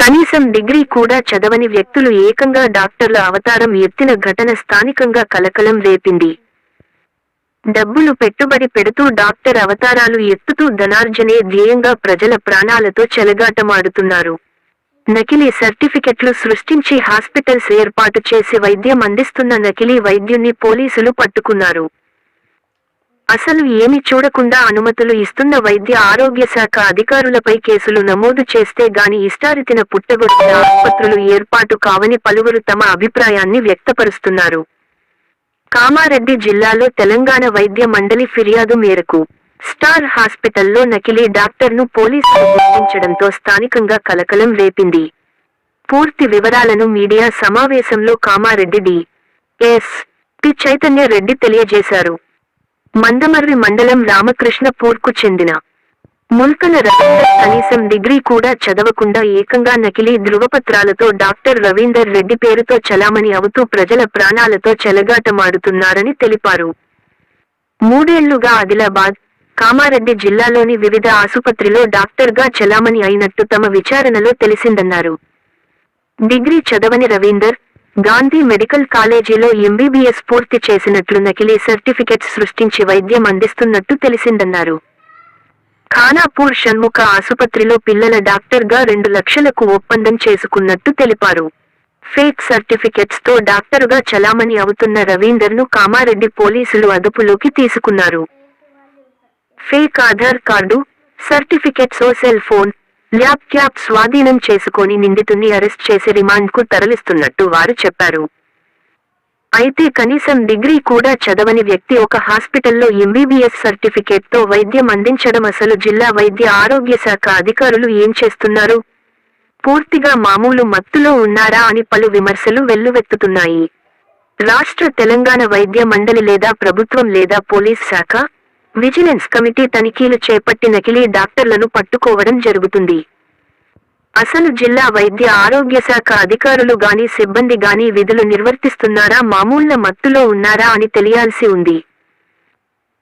కనీసం డిగ్రీ కూడా చదవని వ్యక్తులు ఏకంగా డాక్టర్ల అవతారం ఎత్తిన ఘటన స్థానికంగా కలకలం రేపింది. డబ్బులు పెట్టుబడి పెడుతూ డాక్టర్ అవతారాలు ఎత్తుతూ ధనార్జనే ధ్యేయంగా ప్రజల ప్రాణాలతో చెలగాటమాడుతున్నారు. నకిలీ సర్టిఫికెట్లు సృష్టించి హాస్పిటల్స్ ఏర్పాటు చేసి వైద్యం అందిస్తున్న నకిలీ వైద్యుణ్ణి పోలీసులు పట్టుకున్నారు. అసలు ఏమి చూడకుండా అనుమతులు ఇస్తున్న వైద్య ఆరోగ్య శాఖ అధికారులపై కేసులు నమోదు చేస్తే గాని ఇష్టారితిన పుట్టగొట్టిన ఆసుపత్రులు ఏర్పాటు కావని పలువురు తమ అభిప్రాయాన్ని వ్యక్తపరుస్తున్నారు. కామారెడ్డి జిల్లాలో తెలంగాణ వైద్య మండలి ఫిర్యాదు మేరకు స్టార్ హాస్పిటల్లో నకిలీ డాక్టర్ను పోలీసులు గుర్తించడంతో స్థానికంగా కలకలం రేపింది. పూర్తి వివరాలను మీడియా సమావేశంలో Kamareddy D. S. P Chaitanya Reddy తెలియజేశారు. మందమర్రి మండలం రామకృష్ణపూర్కు చెందిన. ముల్కల రవీందర్ కనీసం డిగ్రీ కూడా చదవకుండా ఏకంగా నకిలీ ధృవపత్రాలతో డాక్టర్ రవీందర్ రెడ్డి పేరుతో చలామణి అవుతూ ప్రజల ప్రాణాలతో చెలగాటమాడుతున్నారని తెలిపారు. మూడేళ్ళుగా ఆదిలాబాద్ కామారెడ్డి జిల్లాలోని వివిధ ఆసుపత్రిలో డాక్టర్గా చలామణి అయినట్టు తమ విచారణలో తెలిసిందన్నారు. డిగ్రీ చదవని రవీందర్ గాంధీ మెడికల్ కాలేజీలో ఎంబీబీఎస్ పూర్తి చేసినట్లు నకిలీ సర్టిఫికెట్స్ సృష్టించి వైద్యం అందిస్తున్నట్టు తెలిసిందన్నారు. ఖానాపూర్ షణ్ముఖ ఆసుపత్రిలో పిల్లల డాక్టర్గా రెండు లక్షలకు ఒప్పందం చేసుకున్నట్టు తెలిపారు. ఫేక్ సర్టిఫికెట్స్తో డాక్టరుగా చలామణి అవుతున్న రవీందర్ను కామారెడ్డి పోలీసులు అదుపులోకి తీసుకున్నారు. ఫేక్ ఆధార్ కార్డు సర్టిఫికెట్స్ ఓ సెల్ ఫోన్ ల్యాబ్ క్యాప్ స్వాధీనం చేసుకొని నిందితుణ్ణి అరెస్ట్ చేసి రిమాండ్కు తరలిస్తున్నట్టు వారు చెప్పారు. అయితే కనీసం డిగ్రీ కూడా చదవని వ్యక్తి ఒక హాస్పిటల్లో ఎంబీబీఎస్ సర్టిఫికేట్తో వైద్యం అందించడం అసలు జిల్లా వైద్య ఆరోగ్య శాఖ అధికారులు ఏం చేస్తున్నారు? పూర్తిగా మామూలు మత్తులో ఉన్నారా అని పలు విమర్శలు వెల్లువెత్తుతున్నాయి. రాష్ట్ర తెలంగాణ వైద్య మండలి లేదా ప్రభుత్వం లేదా పోలీస్ శాఖ? విజిలెన్స్ కమిటీ తనిఖీలు చేపట్టి నకిలీ డాక్టర్లను పట్టుకోవడం జరుగుతుంది. అసలు జిల్లా వైద్య ఆరోగ్య శాఖ అధికారులు గాని సిబ్బంది గాని విధులు నిర్వర్తిస్తున్నారా మామూళ్ళ మత్తులో ఉన్నారా అని తెలియాల్సి ఉంది.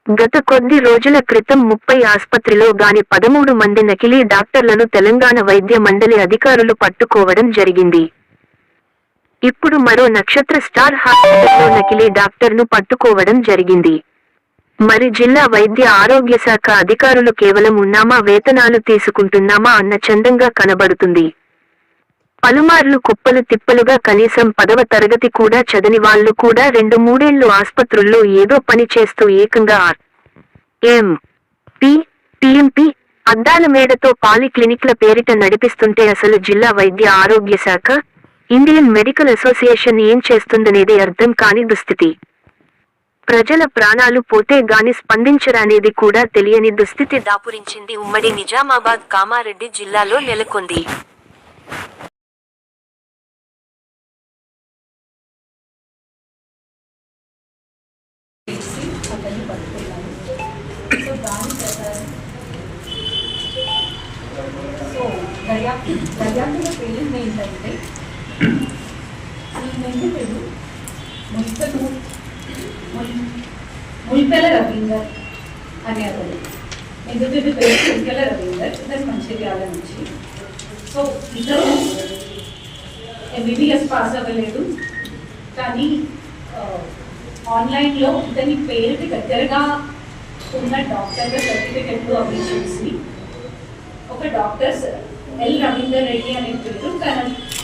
గత కొద్ది రోజుల క్రితం ముప్పై ఆసుపత్రిలో గాని పదమూడు మంది నకిలీ డాక్టర్లను తెలంగాణ వైద్య మండలి అధికారులు పట్టుకోవడం జరిగింది. ఇప్పుడు మరో నక్షత్ర స్టార్ హాస్పిటల్లో నకిలీ డాక్టర్ను పట్టుకోవడం జరిగింది. మరి జిల్లా వైద్య ఆరోగ్య శాఖ అధికారులు కేవలం ఉన్నామా వేతనాలు తీసుకుంటున్నామా అన్న చందంగా కనబడుతుంది. పలుమార్లు కుప్పలు తిప్పలుగా కనీసం పదవ తరగతి కూడా చదని వాళ్ళు కూడా రెండు మూడేళ్ళు ఆస్పత్రుల్లో ఏదో పని చేస్తూ ఏకంగా ఆర్ ఎం పి టిఎంపి అద్దాల మేడతో పాలిక్లినిక్ల పేరిట నడిపిస్తుంటే అసలు జిల్లా వైద్య ఆరోగ్య శాఖ ఇండియన్ మెడికల్ అసోసియేషన్ ఏం చేస్తుందనేది అర్థం కాని దుస్థితి. ప్రజల ప్రాణాలు పోతే గాని స్పందించరనేది కూడా తెలియని దుస్థితి దాపురించింది ఉమ్మడి నిజామాబాద్ కామారెడ్డి జిల్లాలో నెలకొంది. దర్యాప్తు దర్యాప్తులో తేలింది ఏంటంటే ఈ నిందితుడు ముల్కలు ముల్కల రవీందర్ అనే అతను. ఎందుకంటే పేరు ముల్కల రవీందర్ ఇతను మంచిర్యాల నుంచి. సో ఇతను ఎంబీబీఎస్ పాస్ అవ్వలేదు. కానీ ఆన్లైన్లో ఇతని పేరుకి దగ్గరగా ఉన్న డాక్టర్ల సర్టిఫికెట్లు అవి చూసి ఒక డాక్టర్ ఎల్ రవీందర్ రెడ్డి అనే పేరు తన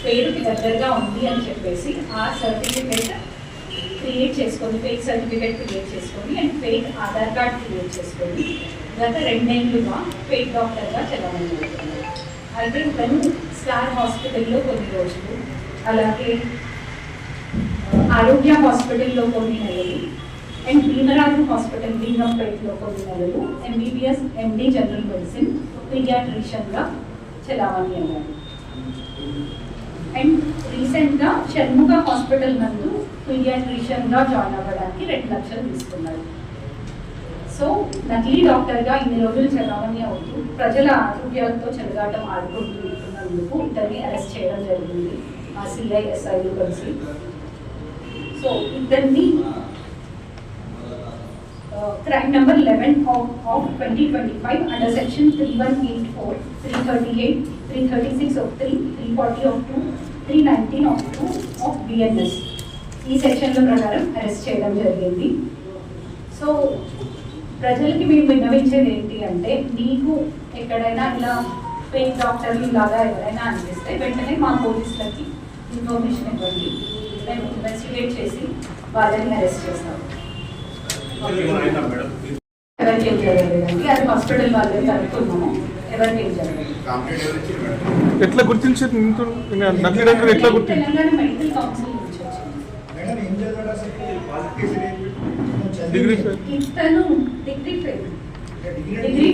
పేరుకి దగ్గరగా ఉంది అని చెప్పేసి ఆ సర్టిఫికెట్ క్రియేట్ చేసుకొని ఫేక్ సర్టిఫికేట్ క్రియేట్ చేసుకొని and fake Aadhaar card create చేసుకొని గత రెండేళ్ళుగా ఫేక్ డాక్టర్గా చదవాలి అయితే తను స్టార్ హాస్పిటల్లో కొన్ని రోజులు అలాగే ఆరోగ్య హాస్పిటల్లో కొన్ని నెలలు అండ్ భీమరాజు హాస్పిటల్ భీమంపేటలో కొన్ని నెలలు ఎంబీబీఎస్ ఎండి జనరల్ మెడిసిన్ పీడియాట్రిషియన్గా చలామణి అయ్యారు అండ్ రీసెంట్గా షణ్ముఖ హాస్పిటల్ నందు పీడియాట్రిషియన్గా జాయిన్ అవ్వడానికి రెండు లక్షలు తీసుకున్నారు. సో నకిలీ డాక్టర్గా ఇన్ని రోజులు చలామణి అవుతూ ప్రజల ఆరోగ్యాలతో చెలగాటం ఆడుకుంటున్నందుకు ఇతన్ని అరెస్ట్ చేయడం జరిగింది మా సిఐ ఎస్ఐలు కలిసి సో ఇద్దరిని crime number eleven of of twenty twenty five under section three one eight four three thirty eight three thirty six of three three forty of two 2, 319 of 2 of BNS. ఈ సెక్షన్ల ప్రకారం arrest చేయడం జరిగింది. So ప్రజలకి మేము విన్నవించేది ఏంటి అంటే మీకు ఎక్కడైనా ఇలా ఫేక్ డాక్టర్లు లాగా ఎవరైనా అనిపిస్తే వెంటనే మా పోలీసులకి ఇన్ఫర్మేషన్ ఇవ్వండి. మేము ఇన్వెస్టిగేట్ చేసి వాళ్ళని అరెస్ట్ చేస్తాం. అది హాస్పిటల్ వాళ్ళే కనుక్కున్నాము. ఎట్లా గుర్తించారు నకిలీ డాక్టర్ ఎట్లా గుర్తించారు degree fail. Degree fail. Degree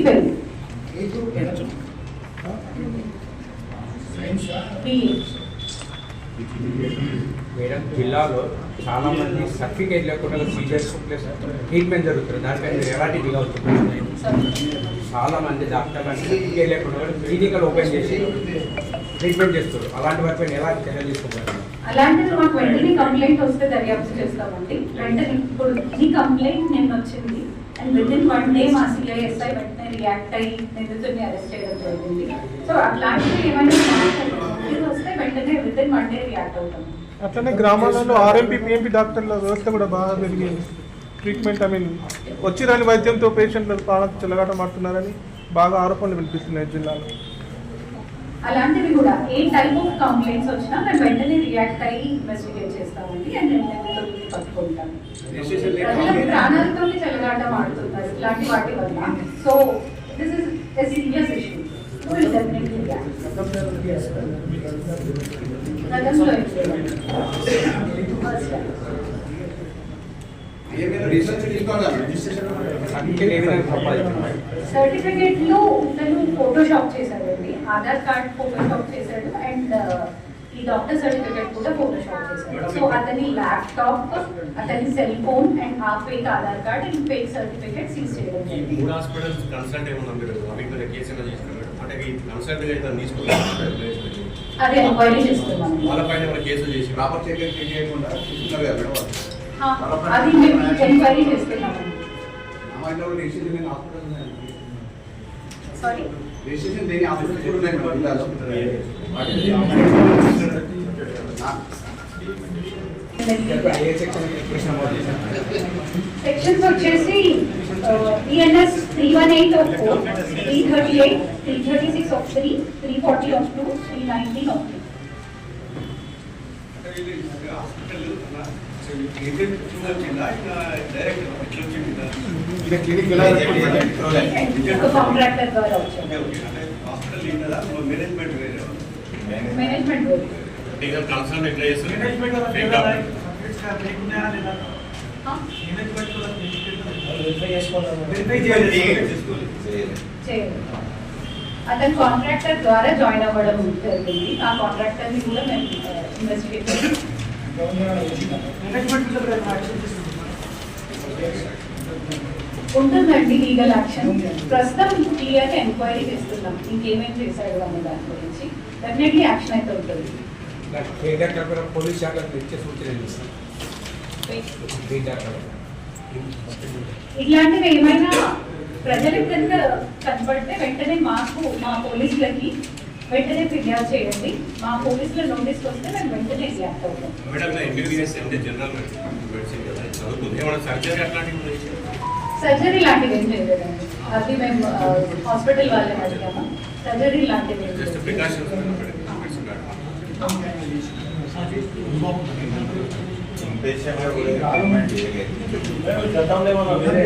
science? BA madam జిల్లాలో చాలా మంది సర్టిఫికేట్ లేకుండా సీరియస్ ప్లస్ ట్రీట్మెంట్ జరుగుతుంది. దానిపై మీరు ఎలాంటి దిగ అవుతున్నారు? చాలా మంది డాక్టర్లు సర్టిఫికేట్ లేకుండా కూడా క్లినికల్ ఓపెన్ చేసి ట్రీట్మెంట్ చేస్తారు. అలాంటి వాటిపైన ఎలా చర్యలు తీసుకుంటారు? అలాంటిది మాకు వెంటనే కంప్లైంట్ వస్తే దర్యాప్తు చేస్తామండి. వెంటనే ఇప్పుడు ఈ కంప్లైంట్ నేను వచ్చింది. And with in one day మా సిఐఎస్ఐ వెంటనే రియాక్ట్ అయ్యి నిందితుడిని అరెస్ట్ చేయడం జరిగింది. సో అట్లాంటివి ఏమైనా ఇది వస్తే వెంటనే with in one day react అవుతాం. అట్లనే గ్రామాలలో ఆర్ఎంపీ పిఎంపీ డాక్టర్ల వ్యవస్థ కూడా బాగా పెరిగింది ట్రీట్మెంట్ ఐ మీన్ వచ్చి రాని వైద్యంతో పేషెంట్లు ప్రాణం చెలగాట మారుతున్నారని బాగా ఆరోపణలు వినిపిస్తున్నాయి జిల్లాలో. అలాంటివి కూడా ఏ టైప్ ఆఫ్ కంప్లైంట్స్ వచ్చినా మేము వెంటనే రియాక్ట్ అయ్యి ఇన్వెస్టిగేట్ చేస్తామండి అండ్ నిందితుడిని పట్టుకుంటాం. ప్రజల ప్రాణాలతో చెలగాట ఆడుతున్నారు ఇలాంటి వాటి వల్ల. So this is a serious issue will definitely గతంలో సర్టిఫికేట్ ఏ విధంగా సంపాదించారు సర్టిఫికేట్లో తను ఫోటోషాప్ చేశాడండి ఆధార్ కార్డ్ ఫోటోషాప్ చేశాడు అండ్ ఈ డాక్టర్ సర్టిఫికేట్ కూడా ఫోటోషాప్ చేశాడు సో అతని ల్యాప్టాప్ అతని సెల్ ఫోన్ అండ్ ఆ fake Aadhaar card and fake certificate seize చేయడం కన్సల్ట్ అయితే తీసుకున్నారు అదే ఎంక్వైరీ చేస్తున్నాం వాళ్ళపైన ఏమైనా కేసులు చేసి ప్రాపర్ చెక్ చెక్ చేయకుండా చూస్తున్నారు కదా మేడం వాళ్ళు. ఆ, అది మేము ఎంక్వైరీ చేస్తున్నామండి మా ఇంట్లో కూడా రిజిస్ట్రేషన్ లేని హాస్పిటల్ ఉన్నాయి సారీ రిజిస్ట్రేషన్ లేని హాస్పిటల్స్ కూడా ఉన్నాయి మేడం జిల్లాలో ఏ సెక్షన్ కేసు నమోదు చేశారు సెక్షన్స్ వచ్చేసి BNS three one eight of four three thirty eight three thirty six of three three forty of two three nineteen of three ఇది క్లినిక్ ఎలా ఒక కాంట్రాక్టర్ ద్వారా వచ్చాము మేనేజ్మెంట్ ఇంకా కన్సల్ట్ ఎట్లా చేస్తారు? అతను కాంట్రాక్టర్ ద్వారా జాయిన్ అవ్వడం జరిగింది. ఆ కాంట్రాక్టర్ని కూడా మేము ఇన్వెస్టిగేట్ ఉంటుందండి లీగల్ యాక్షన్. ప్రస్తుతం క్లియర్ ఎంక్వైరీ చేస్తున్నాం. ఇంకేమేం చేశాడు అనే దాని గురించి. డెఫినెట్లీ యాక్షన్ అయితే ఉంటుంది. ఏ డాక్టర్ కూడా పోలీస్ శాఖలకు ఇచ్చే సూచనలు ఇస్తారు ఏ డాక్టర్ ఇట్లాంటివి ఏమైనా ప్రజలకు కనుక కనపడితే వెంటనే మాకు మా పోలీసులకి వెంటనే ఫిర్యాదు చేయండి. మా పోలీసుల నోటీస్ వస్తే మేము వెంటనే రియాక్ట్ అవుతాం. మేడం ఎంబీబీఎస్ అంటే జనరల్ మెడిసిన్ కదా చదువుతుంది ఏమైనా సర్జరీ అట్లాంటివి? సర్జరీ లాంటివి ఏం చేయలేదండి అది మేము హాస్పిటల్ వాళ్ళని అడిగాము. సర్జరీ లాంటివి జస్ట్. ప్రికాషన్స్ మెడిసిన్ కార్డు గతంలో ఏమన్నా వేరే